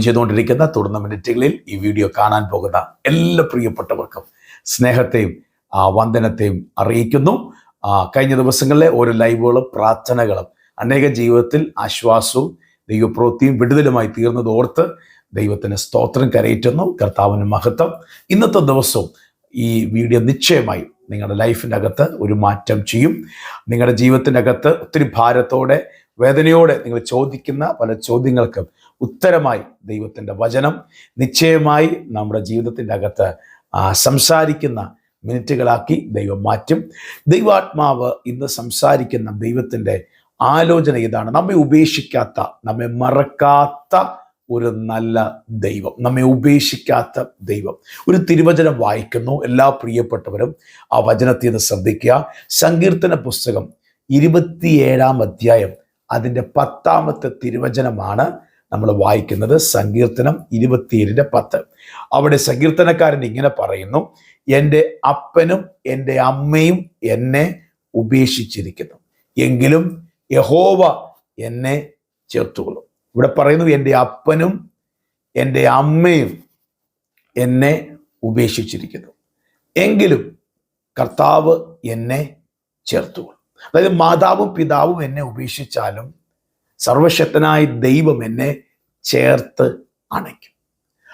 ചെയ്തുകൊണ്ടിരിക്കുന്ന തുടർന്ന മിനിറ്റുകളിൽ ഈ വീഡിയോ കാണാൻ പോകുന്ന എല്ലാ പ്രിയപ്പെട്ടവർക്കും സ്നേഹത്തെയും വന്ദനത്തെയും അറിയിക്കുന്നു. കഴിഞ്ഞ ദിവസങ്ങളിലെ ഓരോ ലൈവുകളും പ്രാർത്ഥനകളും അനേക ജീവിതത്തിൽ ആശ്വാസവും ദൈവപ്രവൃത്തിയും വിടുതലുമായി തീർന്നത് ഓർത്ത് ദൈവത്തിന് സ്തോത്രം കരയറ്റുന്നു. കർത്താവിന് മഹത്വം. ഇന്നത്തെ ദിവസവും ഈ വീഡിയോ നിശ്ചയമായി നിങ്ങളുടെ ലൈഫിന്റെ അകത്ത് ഒരു മാറ്റം ചെയ്യും. നിങ്ങളുടെ ജീവിതത്തിന്റെ അകത്ത് ഒത്തിരി ഭാരത്തോടെ വേദനയോടെ നിങ്ങൾ ചോദിക്കുന്ന പല ചോദ്യങ്ങൾക്കും ഉത്തരമായി ദൈവത്തിന്റെ വചനം നിശ്ചയമായി നമ്മുടെ ജീവിതത്തിന്റെ അകത്ത് സംസാരിക്കുന്ന മിനിറ്റുകളാക്കി ദൈവം മാറ്റും. ദൈവാത്മാവ് ഇന്ന് സംസാരിക്കുന്ന ദൈവത്തിന്റെ ആലോചന ഇതാണ്. നമ്മെ ഉപേക്ഷിക്കാത്ത നമ്മെ മറക്കാത്ത ഒരു നല്ല ദൈവം. നമ്മെ ഉപേക്ഷിക്കാത്ത ദൈവം. ഒരു തിരുവചനം വായിക്കുന്നു. എല്ലാ പ്രിയപ്പെട്ടവരും ആ വചനത്തിൽ നിന്ന് ശ്രദ്ധിക്കുക. സങ്കീർത്തന പുസ്തകം ഇരുപത്തിയേഴാം അധ്യായം അതിന്റെ പത്താമത്തെ തിരുവചനമാണ്. നമ്മൾ വായിക്കുന്നത് സങ്കീർത്തനം ഇരുപത്തിയേഴിന്റെ പത്ത്. അവിടെ സങ്കീർത്തനക്കാരൻ ഇങ്ങനെ പറയുന്നു എന്റെ അപ്പനും എന്റെ അമ്മയും എന്നെ ഉപേക്ഷിച്ചിരിക്കുന്നു. എങ്കിലും യഹോവ എന്നെ ചേർത്തുകൊള്ളും. ഇവിടെ പറയുന്നു എന്റെ അപ്പനും എന്റെ അമ്മയും എന്നെ ഉപേക്ഷിച്ചിരിക്കുന്നു. എങ്കിലും കർത്താവ് എന്നെ ചേർത്തുകൊള്ളും. അതായത് മാതാവും പിതാവും എന്നെ ഉപേക്ഷിച്ചാലും സർവശക്തനായ ദൈവം എന്നെ ചേർത്ത് അണയ്ക്കും.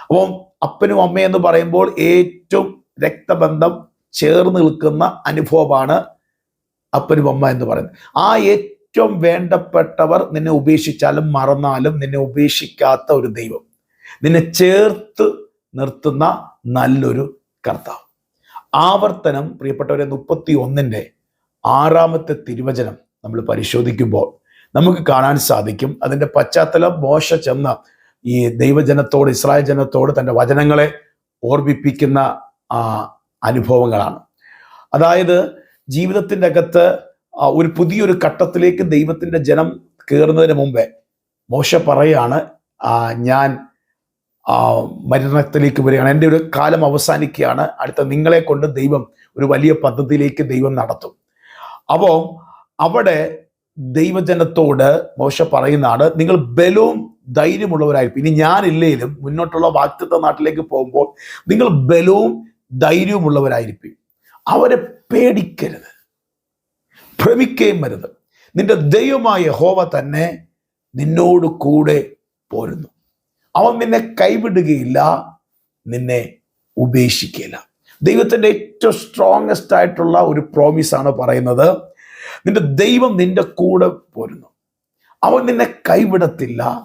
അപ്പം അപ്പനും അമ്മയും എന്ന് പറയുമ്പോൾ ഏറ്റവും രക്തബന്ധം ചേർന്ന് നിൽക്കുന്ന അനുഭവമാണ് അപ്പനും അമ്മ എന്ന് പറയുന്നത്. ആ ഏറ്റവും വേണ്ടപ്പെട്ടവർ നിന്നെ ഉപേക്ഷിച്ചാലും മറന്നാലും നിന്നെ ഉപേക്ഷിക്കാത്ത ഒരു ദൈവം. നിന്നെ ചേർത്ത് നിർത്തുന്ന നല്ലൊരു കർത്താവ്. ആവർത്തനം പ്രിയപ്പെട്ടവരെ മുപ്പത്തി ഒന്നിന്റെ ആറാമത്തെ തിരുവചനം നമ്മൾ പരിശോധിക്കുമ്പോൾ നമുക്ക് കാണാൻ സാധിക്കും. അതിന്റെ പശ്ചാത്തലം മോശ ചെന്ന ഈ ദൈവജനത്തോട് ഇസ്രായേൽ ജനത്തോട് തന്റെ വചനങ്ങളെ ഓർമ്മിപ്പിക്കുന്ന അനുഭവങ്ങളാണ്. അതായത് ജീവിതത്തിന്റെ അകത്ത് ഒരു പുതിയൊരു ഘട്ടത്തിലേക്ക് ദൈവത്തിന്റെ ജനം കയറുന്നതിന് മുമ്പേ മോശ പറയാണ് ഞാൻ മരണത്തിലേക്ക് വരികയാണ്. എന്റെ ഒരു കാലം അവസാനിക്കുകയാണ്. അടുത്ത നിങ്ങളെ കൊണ്ട് ദൈവം ഒരു വലിയ പദ്ധതിയിലേക്ക് ദൈവം നടത്തും. അപ്പോൾ അവിടെ ദൈവജനത്തോട് മോശ പറയുന്നതാണ് നിങ്ങൾ ബലവും ധൈര്യമുള്ളവരായിരിക്കും. ഇനി ഞാനില്ലേലും മുന്നോട്ടുള്ള വാക്തത്വ നാട്ടിലേക്ക് പോകുമ്പോൾ നിങ്ങൾ ബലവും ധൈര്യവുമുള്ളവരായിരിക്കും. അവരെ പേടിക്കരുത്. ഭ്രമിക്കുകയും വരുത് നിന്റെ ദൈവമായ ഹോവ തന്നെ നിന്നോട് കൂടെ പോരുന്നു. അവൻ നിന്നെ കൈവിടുകയില്ല നിന്നെ ഉപേക്ഷിക്കുകയില്ല. ദൈവത്തിന്റെ ഏറ്റവും സ്ട്രോങ്സ്റ്റ് ആയിട്ടുള്ള ഒരു പ്രോമിസ് ആണ് പറയുന്നത് നിന്റെ ദൈവം നിന്റെ കൂടെ പോരുന്നു. അവൻ നിന്നെ കൈവിടത്തില്ല.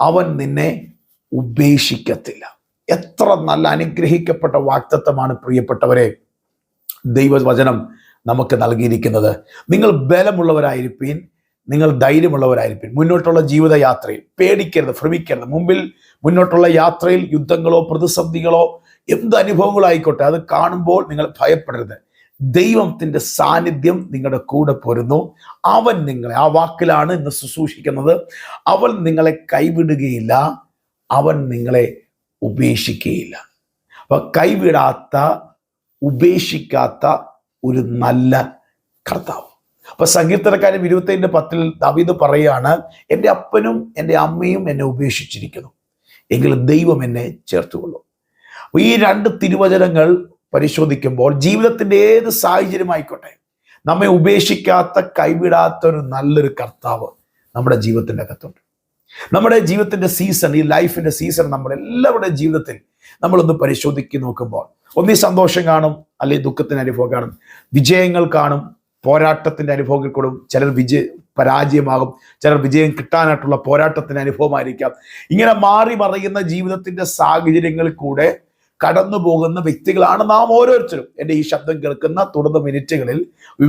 അവൻ നിന്നെ ഉപേക്ഷിക്കത്തില്ല. എത്ര നല്ല അനുഗ്രഹിക്കപ്പെട്ട വാക്തത്വമാണ് പ്രിയപ്പെട്ടവരെ ദൈവവചനം നമുക്ക് നൽകിയിരിക്കുന്നത്. നിങ്ങൾ ബലമുള്ളവരായിരിക്കും നിങ്ങൾ ധൈര്യമുള്ളവരായിരിക്കും മുന്നോട്ടുള്ള ജീവിതയാത്രയിൽ പേടിക്കരുത് ഭ്രമിക്കരുത്. മുമ്പിൽ മുന്നോട്ടുള്ള യാത്രയിൽ യുദ്ധങ്ങളോ പ്രതിസന്ധികളോ എന്ത് അനുഭവങ്ങളോ ആയിക്കോട്ടെ അത് കാണുമ്പോൾ നിങ്ങൾ ഭയപ്പെടരുത്. ദൈവത്തിന്റെ സാന്നിധ്യം നിങ്ങളുടെ കൂടെ പോരുന്നു. അവൻ നിങ്ങളെ ആ വാക്കിലാണ് ഇന്ന് ശുശ്രൂഷിക്കുന്നത്. അവൻ നിങ്ങളെ കൈവിടുകയില്ല. അവൻ നിങ്ങളെ ഉപേക്ഷിക്കുകയില്ല. അപ്പൊ കൈവിടാത്ത ഉപേക്ഷിക്കാത്ത ഒരു നല്ല കർത്താവ്. അപ്പൊ സങ്കീർത്തനക്കാരൻ ഇരുപത്തേഴിന്റെ പത്തിൽ ദാവീദ് പറയുകയാണ് എന്റെ അപ്പനും എന്റെ അമ്മയും എന്നെ ഉപേക്ഷിച്ചിരിക്കുന്നു. എങ്കിലും ദൈവം എന്നെ ചേർത്തുകൊള്ളും. ഈ രണ്ട് തിരുവചനങ്ങൾ പരിശോധിക്കുമ്പോൾ ജീവിതത്തിന്റെ ഏത് സാഹചര്യമായിക്കോട്ടെ നമ്മെ ഉപേക്ഷിക്കാത്ത കൈവിടാത്ത ഒരു നല്ലൊരു കർത്താവ് നമ്മുടെ ജീവിതത്തിന്റെ അകത്തുണ്ട്. നമ്മുടെ ജീവിതത്തിന്റെ സീസൺ ഈ ലൈഫിന്റെ സീസൺ നമ്മുടെ എല്ലാവരുടെയും ജീവിതത്തിൽ നമ്മളൊന്ന് പരിശോധിച്ച് നോക്കുമ്പോൾ ഒന്നീ സന്തോഷം കാണും അല്ലെങ്കിൽ ദുഃഖത്തിന്റെ അനുഭവം കാണും വിജയങ്ങൾ കാണും പോരാട്ടത്തിന്റെ അനുഭവങ്ങൾ കൂടും ചിലർ വിജയ പരാജയമാകും ചിലർ വിജയം കിട്ടാനായിട്ടുള്ള പോരാട്ടത്തിന്റെ അനുഭവമായിരിക്കാം. ഇങ്ങനെ മാറി മറിയുന്ന ജീവിതത്തിന്റെ സാഹചര്യങ്ങളിൽ കൂടെ കടന്നു പോകുന്ന വ്യക്തികളാണ് നാം ഓരോരുത്തരും. എന്റെ ഈ ശബ്ദം കേൾക്കുന്ന തുടർന്ന മിനിറ്റുകളിൽ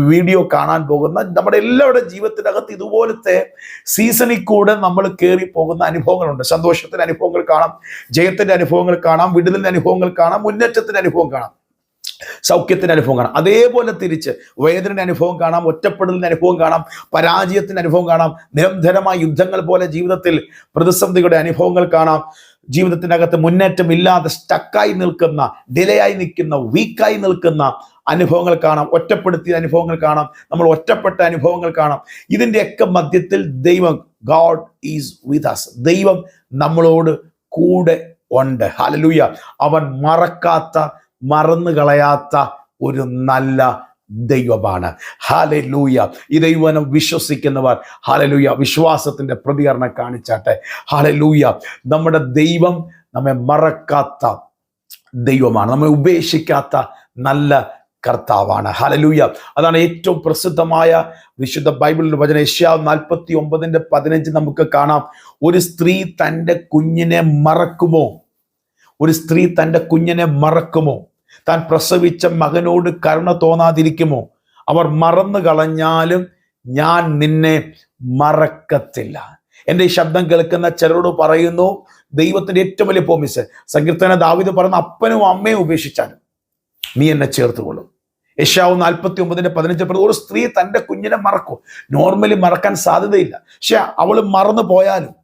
വീഡിയോ കാണാൻ പോകുന്ന നമ്മുടെ എല്ലാവരുടെ ജീവിതത്തിനകത്ത് ഇതുപോലത്തെ സീസണിൽ കൂടെ നമ്മൾ കയറി പോകുന്ന അനുഭവങ്ങളുണ്ട്. സന്തോഷത്തിന്റെ അനുഭവങ്ങൾ കാണാം ജയത്തിന്റെ അനുഭവങ്ങൾ കാണാം വിടുതലിന്റെ അനുഭവങ്ങൾ കാണാം മുന്നേറ്റത്തിന്റെ അനുഭവം കാണാം സൗഖ്യത്തിന്റെ അനുഭവം കാണാം. അതേപോലെ തിരിച്ച് വേദനയുടെ അനുഭവം കാണാം ഒറ്റപ്പെടലിന്റെ അനുഭവം കാണാം പരാജയത്തിന്റെ അനുഭവം കാണാം നിരന്തരമായ യുദ്ധങ്ങൾ പോലെ ജീവിതത്തിൽ പ്രതിസന്ധികളുടെ അനുഭവങ്ങൾ കാണാം. ജീവിതത്തിനകത്ത് മുന്നേറ്റം ഇല്ലാതെ സ്റ്റക്കായി നിൽക്കുന്ന ഡിലേ ആയി നിൽക്കുന്ന വീക്കായി നിൽക്കുന്ന അനുഭവങ്ങൾ കാണാം. ഒറ്റപ്പെടുത്തിയ അനുഭവങ്ങൾ കാണാം. നമ്മൾ ഒറ്റപ്പെട്ട അനുഭവങ്ങൾ കാണാം. ഇതിന്റെയൊക്കെ മധ്യത്തിൽ ദൈവം ഗാഡ് ഈസ് വിത്ത് അസ് ദൈവം നമ്മളോട് കൂടെ ഉണ്ട്. ഹലലൂയ അവൻ മറക്കാത്ത മറന്നു കളയാത്ത ഒരു നല്ല ദൈവമാണ്. ഹാലലൂയ ഈ ദൈവനം വിശ്വസിക്കുന്നവർ ഹാലലൂയ വിശ്വാസത്തിന്റെ പ്രതികരണം കാണിച്ചാട്ടെ. ഹാലലൂയ നമ്മുടെ ദൈവം നമ്മെ മറക്കാത്ത ദൈവമാണ്. നമ്മെ ഉപേക്ഷിക്കാത്ത നല്ല കർത്താവാണ്. ഹലലൂയ അതാണ് ഏറ്റവും പ്രസിദ്ധമായ വിശുദ്ധ ബൈബിളിൽ വചന. ഏഷ്യ നാൽപ്പത്തി ഒമ്പതിന്റെ പതിനഞ്ച് നമുക്ക് കാണാം. ഒരു സ്ത്രീ തന്റെ കുഞ്ഞിനെ മറക്കുമോ? ഒരു സ്ത്രീ തന്റെ കുഞ്ഞിനെ മറക്കുമോ? താൻ പ്രസവിച്ച മകനോട് കരുണ തോന്നാതിരിക്കുമോ? അവർ മറന്നു കളഞ്ഞാലും ഞാൻ നിന്നെ മറക്കത്തില്ല. എന്റെ ഈ ശബ്ദം കേൾക്കുന്ന ചിലരോട് പറയുന്നു ദൈവത്തിന്റെ ഏറ്റവും വലിയ പോമിസ് സങ്കീർത്തന ദാവിദ് പറഞ്ഞ അപ്പനും അമ്മയും ഉപേക്ഷിച്ചാലും നീ എന്നെ ചേർത്തുകൊള്ളും. യശാവ് നാൽപ്പത്തി ഒമ്പതിന്റെ പതിനഞ്ച് പറയുന്നത് ഒരു സ്ത്രീ തന്റെ കുഞ്ഞിനെ മറക്കും. നോർമലി മറക്കാൻ സാധ്യതയില്ല. പക്ഷെ അവൾ മറന്നു പോയാലും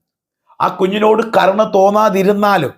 ആ കുഞ്ഞിനോട് കരുണ തോന്നാതിരുന്നാലും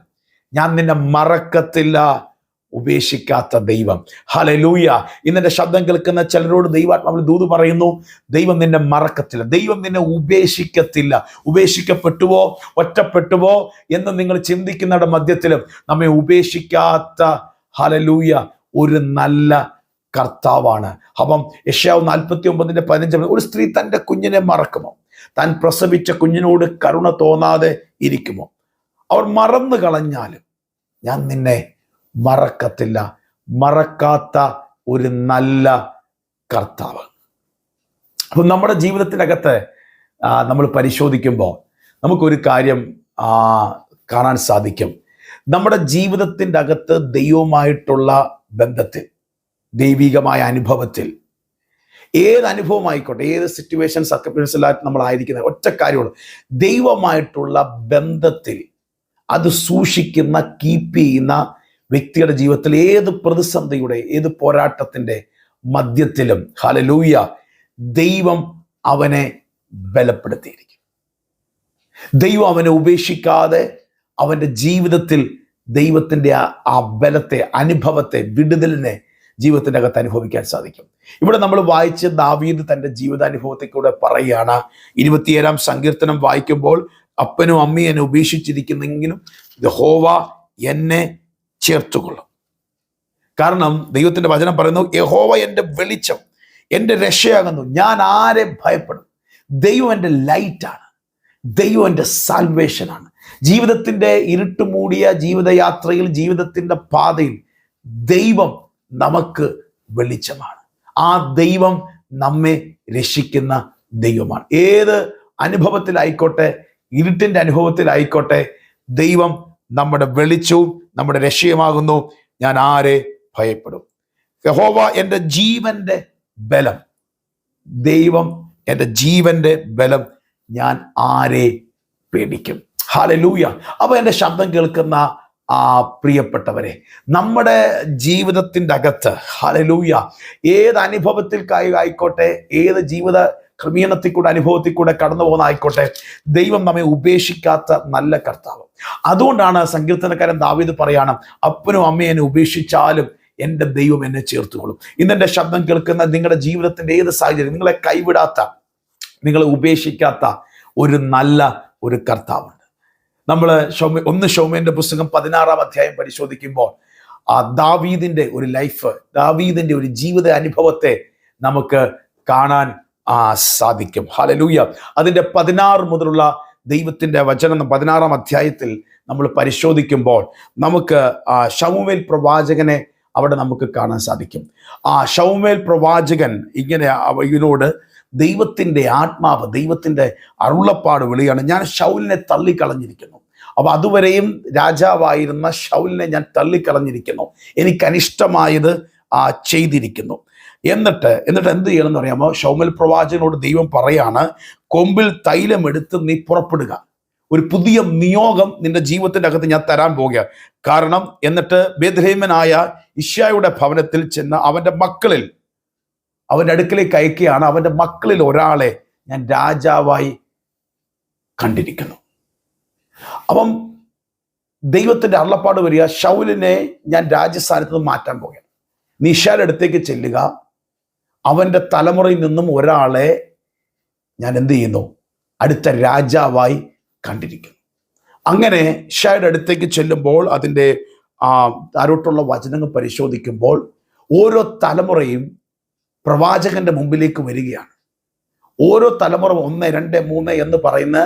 ഞാൻ നിന്നെ മറക്കത്തില്ല. ഉപേക്ഷിക്കാത്ത ദൈവം. ഹലലൂയ ഇന്നെ ശബ്ദം കേൾക്കുന്ന ചിലരോട് ദൈവാത്മാവിൽ ദൂത് പറയുന്നു ദൈവം നിന്നെ മറക്കത്തില്ല. ദൈവം നിന്നെ ഉപേക്ഷിക്കത്തില്ല. ഉപേക്ഷിക്കപ്പെട്ടുവോ? ഒറ്റപ്പെട്ടുവോ? എന്ന് നിങ്ങൾ ചിന്തിക്കുന്നവരുടെ മധ്യത്തിലും നമ്മെ ഉപേക്ഷിക്കാത്ത ഹലലൂയ ഒരു നല്ല കർത്താവാണ്. അപ്പം യഷ്യാവ് നാൽപ്പത്തി ഒമ്പതിന്റെ പതിനഞ്ച് ഒരു സ്ത്രീ തന്റെ കുഞ്ഞിനെ മറക്കുമോ? താൻ പ്രസവിച്ച കുഞ്ഞിനോട് കരുണ തോന്നാതെ ഇരിക്കുമോ? അവർ മറന്നു കളഞ്ഞാലും ഞാൻ നിന്നെ മറക്കത്തില്ല. മറക്കാത്ത ഒരു നല്ല കർത്താവ്. അപ്പം നമ്മുടെ ജീവിതത്തിനകത്ത് നമ്മൾ പരിശോധിക്കുമ്പോൾ നമുക്കൊരു കാര്യം കാണാൻ സാധിക്കും. നമ്മുടെ ജീവിതത്തിന്റെ അകത്ത് ദൈവവുമായിട്ടുള്ള ബന്ധത്തിൽ ദൈവികമായ അനുഭവത്തിൽ ഏത് അനുഭവമായിക്കോട്ടെ ഏത് സിറ്റുവേഷൻ സർക്കപ്പിൻസിലായിട്ട് നമ്മൾ ആയിരിക്കുന്നത് ഒറ്റ കാര്യമുള്ളൂ. ദൈവമായിട്ടുള്ള ബന്ധത്തിൽ അത് സൂക്ഷിക്കുന്ന കീപ്പ് ചെയ്യുന്ന വ്യക്തിയുടെ ജീവിതത്തിൽ ഏത് പ്രതിസന്ധിയുടെ ഏത് പോരാട്ടത്തിന്റെ മധ്യത്തിലും ഹലലൂയ ദൈവം അവനെ ബലപ്പെടുത്തിയിരിക്കും. ദൈവം അവനെ ഉപേക്ഷിക്കാതെ അവന്റെ ജീവിതത്തിൽ ദൈവത്തിന്റെ ആ ബലത്തെ അനുഭവത്തെ വിടുതലിനെ ജീവിതത്തിന്റെ അകത്ത് അനുഭവിക്കാൻ സാധിക്കും. ഇവിടെ നമ്മൾ വായിച്ച് ദാവീദ് തന്റെ ജീവിതാനുഭവത്തെ കൂടെ പറയുകയാണ്. ഇരുപത്തിയേഴാം സങ്കീർത്തനം വായിക്കുമ്പോൾ അപ്പനും അമ്മയും എന്നെ ഉപേക്ഷിച്ചിരിക്കുന്നെങ്കിലും യഹോവ എന്നെ ചേർത്തുകൊള്ളും. കാരണം ദൈവത്തിന്റെ വചനം പറയുന്നു യഹോവ എന്റെ വെളിച്ചം എന്റെ രക്ഷയാകുന്നു. ഞാൻ ആരെ ഭയപ്പെടും? ദൈവം എന്റെ ലൈറ്റാണ് ദൈവം എന്റെ സാൽവേഷനാണ് ജീവിതത്തിന്റെ ഇരുട്ടുമൂടിയ ജീവിതയാത്രയിൽ ജീവിതത്തിന്റെ പാതയിൽ ദൈവം നമുക്ക് വെളിച്ചമാണ്. ആ ദൈവം നമ്മെ രക്ഷിക്കുന്ന ദൈവമാണ്. ഏത് അനുഭവത്തിലായിക്കോട്ടെ ഇരുട്ടിന്റെ അനുഭവത്തിലായിക്കോട്ടെ ദൈവം നമ്മുടെ വെളിച്ചവും നമ്മുടെ രക്ഷയുമാകുന്നു. ഞാൻ ആരെ ഭയപ്പെടും? യഹോവ എന്റെ ജീവന്റെ ബലം. ദൈവം എന്റെ ജീവന്റെ ബലം. ഞാൻ ആരെ പേടിക്കും? ഹാലലൂയ അപ്പൊ എന്റെ ശബ്ദം കേൾക്കുന്ന ആ പ്രിയപ്പെട്ടവരെ നമ്മുടെ ജീവിതത്തിന്റെ അകത്ത് ഹാലലൂയ ഏത് അനുഭവത്തിൽ ആയിക്കോട്ടെ ഏത് ജീവിത ക്രമീണത്തിൽ കൂടെ അനുഭവത്തിൽ കൂടെ കടന്നു പോകുന്ന ആയിക്കോട്ടെ ദൈവം നമ്മെ ഉപേക്ഷിക്കാത്ത നല്ല കർത്താവ്. അതുകൊണ്ടാണ് സങ്കീർത്തനക്കാരൻ ദാവീദ് പറയാണ് അപ്പനും അമ്മയും ഉപേക്ഷിച്ചാലും എന്റെ ദൈവം എന്നെ ചേർത്തുകൊള്ളും. ഇന്നെന്റെ ശബ്ദം കേൾക്കുന്ന നിങ്ങളുടെ ജീവിതത്തിന്റെ ഏത് സാഹചര്യം നിങ്ങളെ കൈവിടാത്ത നിങ്ങളെ ഉപേക്ഷിക്കാത്ത ഒരു നല്ല ഒരു കർത്താവുണ്ട്. നമ്മൾ ഷൗമ ഒന്ന് ഷോമേന്റെ പുസ്തകം പതിനാറാം അധ്യായം പരിശോധിക്കുമ്പോൾ ആ ദാവീദിന്റെ ഒരു ലൈഫ് ദാവീദിന്റെ ഒരു ജീവിത അനുഭവത്തെ നമുക്ക് കാണാൻ ആ സാധിക്കും ഹാലലൂയ അതിന്റെ പതിനാറ് മുതലുള്ള ദൈവത്തിന്റെ വചനം പതിനാറാം അധ്യായത്തിൽ നമ്മൾ പരിശോധിക്കുമ്പോൾ നമുക്ക് ആ ഷൗമേൽ പ്രവാചകനെ അവിടെ നമുക്ക് കാണാൻ സാധിക്കും. ആ ഷൗമേൽ പ്രവാചകൻ ഇങ്ങനെ ഇതിനോട് ദൈവത്തിന്റെ ആത്മാവ് ദൈവത്തിന്റെ അരുളപ്പാട് വിളിയാണ് ഞാൻ ഷൗലിനെ തള്ളിക്കളഞ്ഞിരിക്കുന്നു. അപ്പോൾ അതുവരെയും രാജാവായിരുന്ന ഷൗലിനെ ഞാൻ തള്ളിക്കളഞ്ഞിരിക്കുന്നു. എനിക്ക് ആ ചെയ്തിരിക്കുന്നു. എന്നിട്ട് എന്നിട്ട് എന്ത് ചെയ്യണം എന്ന് അറിയാമോ? ഷൗമൽ പ്രവാചകനോട് ദൈവം പറയാണ് കൊമ്പിൽ തൈലം എടുത്ത് നീ പുറപ്പെടുക. ഒരു പുതിയ നിയോഗം നിന്റെ ജീവിതത്തിന്റെ അകത്ത് ഞാൻ തരാൻ പോകുക കാരണം എന്നിട്ട് ബേദ്രഹീമനായ ഇഷ്യായുടെ ഭവനത്തിൽ ചെന്ന് അവന്റെ മക്കളിൽ അവന്റെ അടുക്കലേക്ക് അയക്കുകയാണ് അവന്റെ മക്കളിൽ ഒരാളെ ഞാൻ രാജാവായി കണ്ടിരിക്കുന്നു. അപ്പം ദൈവത്തിന്റെ അള്ളപ്പാട് വരിക ഷൗലിനെ ഞാൻ രാജസ്ഥാനത്ത് നിന്ന് മാറ്റാൻ പോകുകയാണ് നിഷായുടെ അടുത്തേക്ക് ചെല്ലുക അവന്റെ തലമുറയിൽ നിന്നും ഒരാളെ ഞാൻ എന്ത് ചെയ്യുന്നു? അടുത്ത രാജാവായി കണ്ടിരിക്കുന്നു. അങ്ങനെ ഷായുടെ അടുത്തേക്ക് ചെല്ലുമ്പോൾ അതിന്റെ താരോട്ടുള്ള വചനങ്ങൾ പരിശോധിക്കുമ്പോൾ ഓരോ തലമുറയും പ്രവാചകന്റെ മുമ്പിലേക്ക് വരികയാണ്. ഓരോ തലമുറ ഒന്ന് രണ്ട് മൂന്ന് എന്ന് പറയുന്ന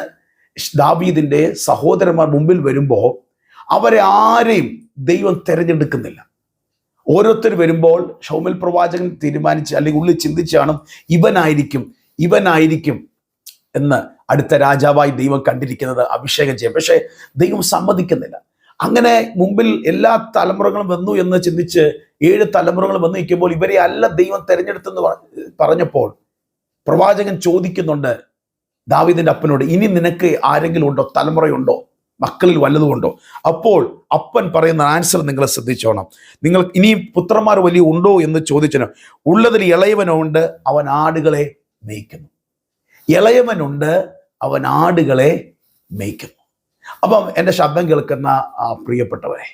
ദാവീദിന്റെ സഹോദരന്മാർ മുമ്പിൽ വരുമ്പോൾ അവരെ ആരെയും ദൈവം തിരഞ്ഞെടുക്കുന്നില്ല. ഓരോരുത്തർ വരുമ്പോൾ ഷൗമിൽ പ്രവാചകൻ തീരുമാനിച്ച് അല്ലെങ്കിൽ ഉള്ളിൽ ചിന്തിച്ചാണ് ഇവനായിരിക്കും ഇവനായിരിക്കും എന്ന് അടുത്ത രാജാവായി ദൈവം കണ്ടിരിക്കുന്നത് അഭിഷേകം ചെയ്യും പക്ഷേ ദൈവം സമ്മതിക്കുന്നില്ല. അങ്ങനെ മുമ്പിൽ എല്ലാ തലമുറകളും വന്നു എന്ന് ചിന്തിച്ച് ഏഴ് തലമുറകൾ വന്നു നിൽക്കുമ്പോൾ ഇവരെ അല്ല ദൈവം തെരഞ്ഞെടുത്തെന്ന് പറഞ്ഞപ്പോൾ പ്രവാചകൻ ചോദിക്കുന്നുണ്ട് ദാവീദിന്റെ അപ്പനോട് ഇനി നിനക്ക് ആരെങ്കിലും ഉണ്ടോ? തലമുറയുണ്ടോ? മക്കളിൽ വല്ലതുമുണ്ടോ അപ്പോൾ അപ്പൻ പറയുന്ന ആൻസർ നിങ്ങൾ ശ്രദ്ധിച്ചോണം. നിങ്ങൾ ഇനി പുത്രന്മാർ വലിയ ഉണ്ടോ എന്ന് ചോദിച്ചനോ ഉള്ളതിൽ ഇളയവനുണ്ട് അവൻ ആടുകളെ മേയ്ക്കുന്നു. ഇളയവനുണ്ട് അവൻ ആടുകളെ മേയ്ക്കുന്നു. അപ്പം എന്റെ ശബ്ദം കേൾക്കുന്ന പ്രിയപ്പെട്ടവരെ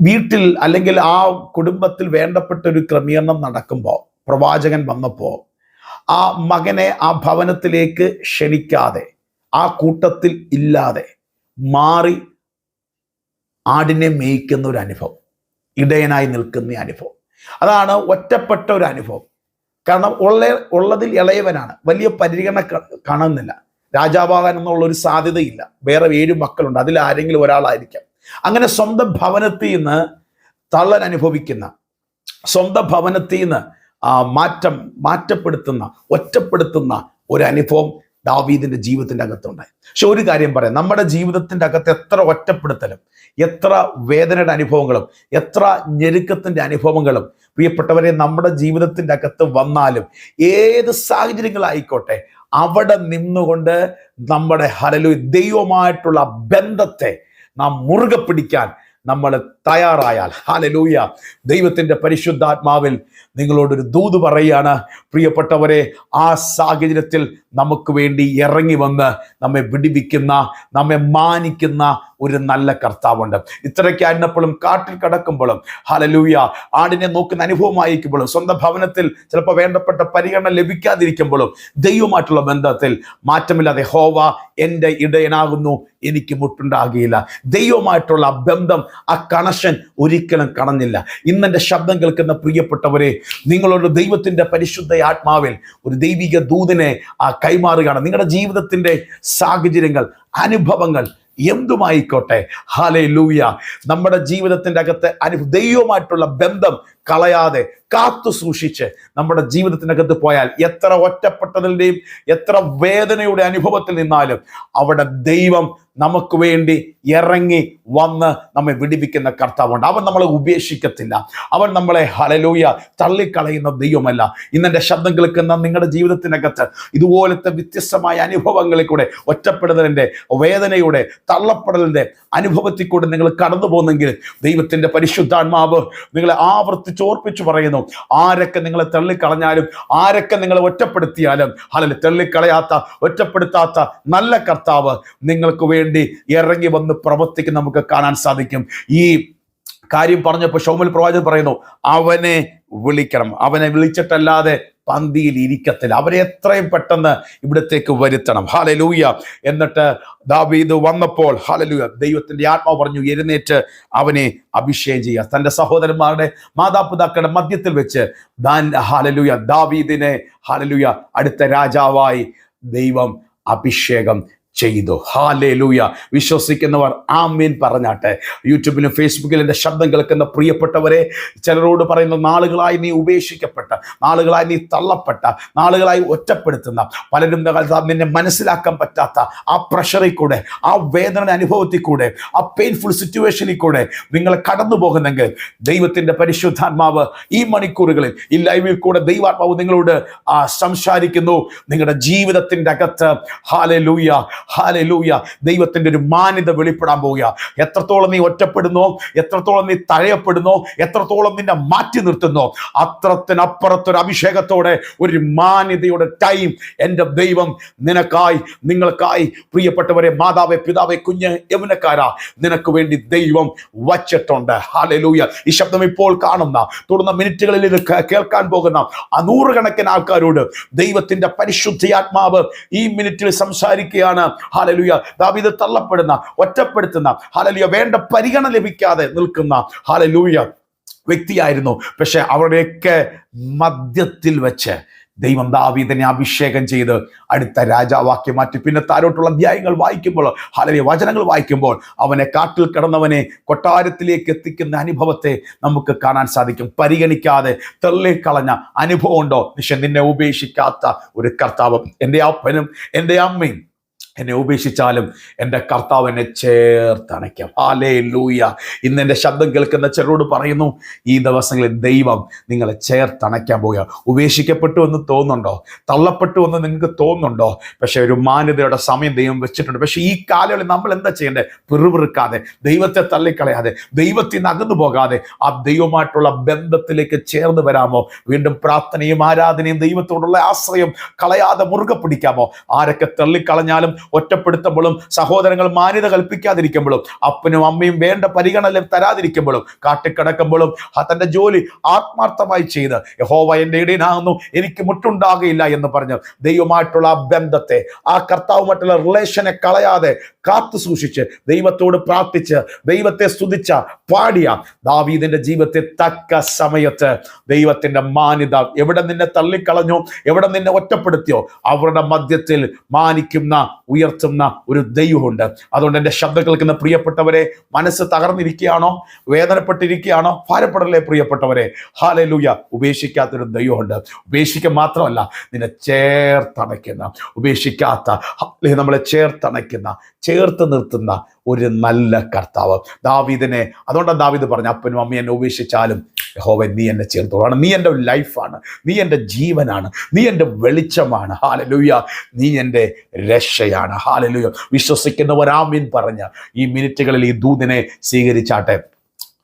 വീട്ടിൽ അല്ലെങ്കിൽ ആ കുടുംബത്തിൽ വേണ്ടപ്പെട്ട ഒരു ക്രമീകരണം നടക്കുമ്പോൾ പ്രവാചകൻ വന്നപ്പോൾ ആ മകനെ ആ ഭവനത്തിലേക്ക് ക്ഷണിക്കാതെ ആ കൂട്ടത്തിൽ ഇല്ലാതെ മാറി ആടിനെ മേയ്ക്കുന്ന ഒരു അനുഭവം ഇടയനായി നിൽക്കുന്ന അനുഭവം. അതാണ് ഒറ്റപ്പെട്ട ഒരു അനുഭവം. കാരണം ഉള്ള ഉള്ളതിൽ ഇളയവനാണ്. വലിയ പരിഗണന കാണുന്നില്ല. രാജാവാകാൻ എന്നുള്ള ഒരു സാധ്യതയില്ല. വേറെ ഏഴ് മക്കളുണ്ട്. അതിൽ ആരെങ്കിലും ഒരാളായിരിക്കാം. അങ്ങനെ സ്വന്തം ഭവനത്തിൽ നിന്ന് തള്ളൻ അനുഭവിക്കുന്ന സ്വന്തം ഭവനത്തിൽ നിന്ന് മാറ്റം മാറ്റപ്പെടുത്തുന്ന ഒറ്റപ്പെടുത്തുന്ന ഒരു അനുഭവം ദാവീദിന്റെ ജീവിതത്തിന്റെ അകത്തുണ്ടായി. പക്ഷെ ഒരു കാര്യം പറയാം. നമ്മുടെ ജീവിതത്തിന്റെ അകത്ത് എത്ര ഒറ്റപ്പെടുത്തലും എത്ര വേദനയുടെ അനുഭവങ്ങളും എത്ര ഞെരുക്കത്തിന്റെ അനുഭവങ്ങളും പ്രിയപ്പെട്ടവരെ നമ്മുടെ ജീവിതത്തിന്റെ അകത്ത് വന്നാലും ഏത് സാഹചര്യങ്ങളായിക്കോട്ടെ അവിടെ നിന്നുകൊണ്ട് നമ്മുടെ ഹലലു ദൈവമായിട്ടുള്ള ബന്ധത്തെ നാം മുറുകെ പിടിക്കാൻ നമ്മൾ തയ്യാറായാൽ. ഹാലലൂയ ദൈവത്തിന്റെ പരിശുദ്ധാത്മാവിൽ നിങ്ങളോടൊരു ദൂത് പറയുകയാണ്. പ്രിയപ്പെട്ടവരെ ആ സാഹചര്യത്തിൽ നമുക്ക് വേണ്ടി ഇറങ്ങി വന്ന് നമ്മെ വിടിവിക്കുന്ന നമ്മെ മാനിക്കുന്ന ഒരു നല്ല കർത്താവുണ്ട്. ഇത്രയ്ക്കായിരുന്നപ്പോഴും കാട്ടിൽ കടക്കുമ്പോഴും ഹലലൂയ ആടിനെ നോക്കുന്ന അനുഭവമായിരിക്കുമ്പോഴും സ്വന്തം ഭവനത്തിൽ ചിലപ്പോൾ വേണ്ടപ്പെട്ട പരിഗണന ലഭിക്കാതിരിക്കുമ്പോഴും ദൈവമായിട്ടുള്ള ബന്ധത്തിൽ മാറ്റമില്ലാതെ ഹോവ എന്റെ ഇടയനാകുന്നു എനിക്ക് മുട്ടുണ്ടാകുകയില്ല ദൈവമായിട്ടുള്ള ബന്ധം ആ കണക്ഷൻ ഒരിക്കലും കടന്നില്ല. ഇന്നെന്റെ ശബ്ദം കേൾക്കുന്ന പ്രിയപ്പെട്ടവരെ നിങ്ങളോട് ദൈവത്തിന്റെ പരിശുദ്ധ ആത്മാവിൽ ഒരു ദൈവിക ദൂതിനെ ആ കൈമാറുകയാണ്. നിങ്ങളുടെ ജീവിതത്തിന്റെ സാഹചര്യങ്ങൾ അനുഭവങ്ങൾ എന്തുമായിക്കോട്ടെ? ഹാലേ ലൂയ നമ്മുടെ ജീവിതത്തിന്റെ അകത്ത് അനു ദൈവമായിട്ടുള്ള ബന്ധം കളയാതെ കാത്തു സൂക്ഷിച്ച് നമ്മുടെ ജീവിതത്തിനകത്ത് പോയാൽ എത്ര ഒറ്റപ്പെട്ടതിന്റെയും എത്ര വേദനയുടെ അനുഭവത്തിൽ നിന്നാലും അവിടെ ദൈവം നമുക്ക് വേണ്ടി ഇറങ്ങി വന്ന് നമ്മെ വിടിപ്പിക്കുന്ന കർത്താവുണ്ട്. അവൻ നമ്മളെ ഉപേക്ഷിക്കത്തില്ല. അവൻ നമ്മളെ ഹലലൂയ തള്ളിക്കളയുന്ന ദൈവമല്ല. ഇന്നെന്റെ ശബ്ദം കേൾക്കുന്ന നിങ്ങളുടെ ജീവിതത്തിനകത്ത് ഇതുപോലത്തെ വ്യത്യസ്തമായ അനുഭവങ്ങളിൽ കൂടെ ഒറ്റപ്പെടുന്നതിന്റെ വേദനയുടെ തള്ളപ്പെടലിന്റെ അനുഭവത്തിൽ കൂടെ നിങ്ങൾ കടന്നു പോകുന്നെങ്കിൽ ദൈവത്തിന്റെ പരിശുദ്ധാത്മാവ് നിങ്ങളെ ആവർത്തിച്ച് ഓർപ്പിച്ചു പറയുന്നു. ആരൊക്കെ നിങ്ങളെ തള്ളിക്കളഞ്ഞാലും ആരൊക്കെ നിങ്ങളെ ഒറ്റപ്പെടുത്തിയാലും ഹലൽ തള്ളിക്കളയാത്ത ഒറ്റപ്പെടുത്താത്ത നല്ല കർത്താവ് നിങ്ങൾക്ക് ഇറങ്ങി വന്ന് പ്രവർത്തിക്കുന്ന നമുക്ക് കാണാൻ സാധിക്കും. ഈ കാര്യം പറഞ്ഞപ്പോൾ ഷൗമൽ പ്രവാചകൻ പറയുന്നു അവനെ വിളിക്കണം. അവനെ വിളിച്ചിട്ടല്ലാതെ പന്തിയിൽ ഇരിക്കത്തില്ല. അവരെ എത്രയും പെട്ടെന്ന് ഇവിടത്തേക്ക് വരുത്തണം. ഹാലലൂയ എന്നിട്ട് ദാവീദ് വന്നപ്പോൾ ഹാലലൂയ ദൈവത്തിന്റെ ആത്മാവ് പറഞ്ഞു എഴുന്നേറ്റ് അവനെ അഭിഷേകം ചെയ്യുക. തന്റെ സഹോദരന്മാരുടെ മാതാപിതാക്കളുടെ മധ്യത്തിൽ വെച്ച് ദാൻ ഹാലലൂയ ദാവീദിനെ ഹാലലൂയ അടുത്ത രാജാവായി ദൈവം അഭിഷേകം ചെയ്തു. ഹാലേ ലൂയ വിശ്വസിക്കുന്നവർ ആമീൻ പറഞ്ഞാട്ടെ. യൂട്യൂബിലും ഫേസ്ബുക്കിലും എന്റെ ശബ്ദം കേൾക്കുന്ന പ്രിയപ്പെട്ടവരെ ചിലരോട് പറയുന്ന നാളുകളായി നീ ഉപേക്ഷിക്കപ്പെട്ട നാളുകളായി നീ തള്ളപ്പെട്ട നാളുകളായി ഒറ്റപ്പെടുത്തുന്ന പലരും നിന്നെ മനസ്സിലാക്കാൻ പറ്റാത്ത ആ പ്രഷറിൽ കൂടെ ആ വേദന അനുഭവത്തിൽ കൂടെ ആ പെയിൻഫുൾ സിറ്റുവേഷനിൽ കൂടെ നിങ്ങൾ കടന്നു പോകുന്നെങ്കിൽ ദൈവത്തിന്റെ പരിശുദ്ധാത്മാവ് ഈ മണിക്കൂറുകളിൽ ഈ ലൈവിൽ കൂടെ ദൈവാത്മാവ് നിങ്ങളോട് സംസാരിക്കുന്നു. നിങ്ങളുടെ ജീവിതത്തിന്റെ അകത്ത് ഹാലെ ലൂയ ഹാലെ ലൂയ ദൈവത്തിന്റെ ഒരു മാന്യത വെളിപ്പെടാൻ പോവുക എത്രത്തോളം നീ ഒറ്റപ്പെടുന്നോ എത്രത്തോളം നീ തഴയപ്പെടുന്നോ എത്രത്തോളം നിന്നെ മാറ്റി നിർത്തുന്നോ അത്രത്തിനപ്പുറത്തൊരു അഭിഷേകത്തോടെ ഒരു മാന്യതയുടെ ടൈം എന്റെ ദൈവം നിനക്കായി നിങ്ങൾക്കായി. പ്രിയപ്പെട്ടവരെ മാതാവെ പിതാവെ കുഞ്ഞ് യമുനക്കാരാ നിനക്ക് വേണ്ടി ദൈവം വച്ചിട്ടുണ്ട്. ഹാലലൂയ. ഈ ശബ്ദം ഇപ്പോൾ കാണുന്ന തുടർന്ന മിനിറ്റുകളിൽ ഇത് കേൾക്കാൻ പോകുന്ന നൂറുകണക്കിന് ആൾക്കാരോട് ദൈവത്തിന്റെ പരിശുദ്ധിയാത്മാവ് ഈ മിനിറ്റിൽ സംസാരിക്കുകയാണ്. ഹാലലുയ. ദാവീദ് തള്ളപ്പെടുന്ന ഒറ്റപ്പെടുത്തുന്ന ഹാലലുയ വേണ്ട പരിഗണന ലഭിക്കാതെ നിൽക്കുന്ന ഹാലലൂയ വ്യക്തിയായിരുന്നു. പക്ഷെ അവരുടെയൊക്കെ മദ്യത്തിൽ വെച്ച് ദൈവം ദാവീദിനെ അഭിഷേകം ചെയ്ത് അടുത്ത രാജാവാക്കി മാറ്റി. പിന്നെ താരോട്ടുള്ള അധ്യായങ്ങൾ വായിക്കുമ്പോൾ ഹലവി വചനങ്ങൾ വായിക്കുമ്പോൾ അവനെ കാട്ടിൽ കിടന്നവനെ കൊട്ടാരത്തിലേക്ക് എത്തിക്കുന്ന അനുഭവത്തെ നമുക്ക് കാണാൻ സാധിക്കും. പരിഗണിക്കാതെ തള്ളിക്കളഞ്ഞ അനുഭവം ഉണ്ടോ? നിശ്ചയം നിന്നെ ഉപേക്ഷിക്കാത്ത ഒരു കർത്താവ് എന്റെ അപ്പനും എന്റെ അമ്മയും എന്നെ ഉപേക്ഷിച്ചാലും എന്റെ കർത്താവ് എന്നെ ചേർത്തണയ്ക്കാം ഹാലേ ലൂയ ഇന്ന് എന്റെ ശബ്ദം കേൾക്കുന്ന ചെറോട് പറയുന്നു ഈ ദിവസങ്ങളിൽ ദൈവം നിങ്ങളെ ചേർത്തണയ്ക്കാൻ പോവുക ഉപേക്ഷിക്കപ്പെട്ടു എന്ന് തോന്നുന്നുണ്ടോ? തള്ളപ്പെട്ടു എന്ന് നിങ്ങൾക്ക് തോന്നുന്നുണ്ടോ? പക്ഷെ ഒരു മാന്യതയുടെ സമയം ദൈവം വെച്ചിട്ടുണ്ട്. പക്ഷേ ഈ കാലയളവിൽ നമ്മൾ എന്താ ചെയ്യേണ്ടത് പിറുപിറുക്കാതെ ദൈവത്തെ തള്ളിക്കളയാതെ ദൈവത്തിൽ നിന്ന് അകന്നു പോകാതെ ആ ദൈവമായിട്ടുള്ള ബന്ധത്തിലേക്ക് ചേർന്ന് വരാമോ? വീണ്ടും പ്രാർത്ഥനയും ആരാധനയും ദൈവത്തോടുള്ള ആശ്രയം കളയാതെ മുറുകെ പിടിക്കാമോ? ആരൊക്കെ തള്ളിക്കളഞ്ഞാലും ഒറ്റപ്പെടുത്തുമ്പോഴും സഹോദരങ്ങൾ മാന്യത കൽപ്പിക്കാതിരിക്കുമ്പോഴും അപ്പനും അമ്മയും വേണ്ട പരിഗണന തരാതിരിക്കുമ്പോഴും കാട്ടിക്കിടക്കുമ്പോഴും തന്റെ ജോലി ആത്മാർത്ഥമായി ചെയ്ത് യഹോവ എന്റെ ഇടയനാകുന്നു എനിക്ക് മുട്ടുണ്ടാകില്ല എന്ന് പറഞ്ഞ് ദൈവമായിട്ടുള്ള ബന്ധത്തെ ആ കർത്താവുമായിട്ടുള്ള റിലേഷനെ കളയാതെ കാത്തു സൂക്ഷിച്ച് ദൈവത്തോട് പ്രാർത്ഥിച്ച് ദൈവത്തെ സ്തുതിച്ച പാടിയ ദാവീദിന്റെ ജീവിതത്തെ തക്ക സമയത്ത് ദൈവത്തിന്റെ മാന്യത എവിടെ നിന്നെ തള്ളിക്കളഞ്ഞു എവിടെ നിന്നെ ഒറ്റപ്പെടുത്തിയോ അവരുടെ മധ്യത്തിൽ മാനിക്കുന്ന ഉയർത്തുന്ന ഒരു ദൈവമുണ്ട്. അതുകൊണ്ട് എന്റെ ശബ്ദം കേൾക്കുന്ന പ്രിയപ്പെട്ടവരെ മനസ്സ് തകർന്നിരിക്കുകയാണോ? വേദനപ്പെട്ടിരിക്കുകയാണോ? ഭാരപ്പെടലെ പ്രിയപ്പെട്ടവരെ ഹാലലൂയ ഉപേക്ഷിക്കാത്തൊരു ദൈവമുണ്ട്. ഉപേക്ഷിക്കുക മാത്രമല്ല നിന്നെ ചേർത്തണയ്ക്കുന്ന ഉപേക്ഷിക്കാത്ത നമ്മളെ ചേർത്തണയ്ക്കുന്ന ചേർത്ത് നിർത്തുന്ന ഒരു നല്ല കർത്താവ്. ദാവീദിനെ അതുകൊണ്ടാണ് ദാവീദ് പറഞ്ഞു അപ്പനും അമ്മയും എന്നെ ഉപേക്ഷിച്ചാലും യഹോവൻ നീ എന്നെ ചേർത്തോളാണ്. നീ എന്റെ ലൈഫാണ്. നീ എന്റെ ജീവനാണ്. നീ എന്റെ വെളിച്ചമാണ്. ഹാലലൂയ നീ എന്റെ രക്ഷയാണ്. ഹാലലൂയ വിശ്വസിക്കുന്നവരാമീൻ പറഞ്ഞ ഈ മിനിറ്റുകളിൽ ഈ ദൂതിനെ സ്വീകരിച്ചാട്ടെ.